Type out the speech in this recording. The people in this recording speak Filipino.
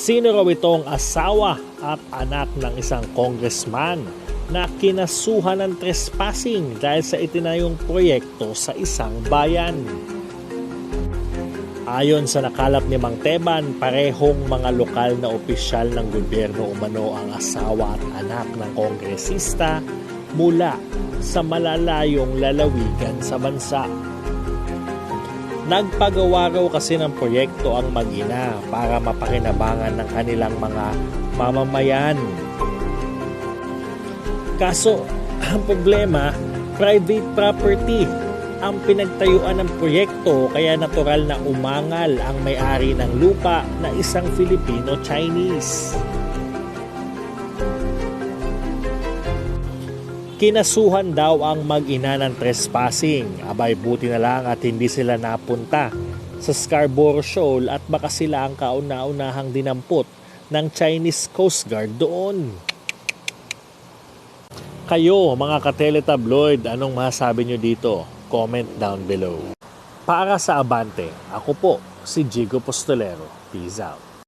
Sino raw itong asawa at anak ng isang congressman na kinasuhan ng trespassing dahil sa itinayong proyekto sa isang bayan? Ayon sa nakalap ni Mang Teban, parehong mga lokal na opisyal ng gobyerno umano ang asawa at anak ng kongresista mula sa malalayong lalawigan sa bansa. Nagpagawa raw kasi ng proyekto ang mag-ina para mapakinabangan ng kanilang mga mamamayan. Kaso, ang problema, private property ang pinagtayuan ng proyekto kaya natural na umangal ang may-ari ng lupa na isang Filipino-Chinese. Kinasuhan daw ang mag-ina ng trespassing. Abay buti na lang at hindi sila napunta sa Scarborough Shoal at baka sila ang kauna-unahang dinampot ng Chinese Coast Guard doon. Kayo mga kateletabloid, anong masasabi nyo dito? Comment down below. Para sa Abante, ako po si Jigo Postolero. Peace out.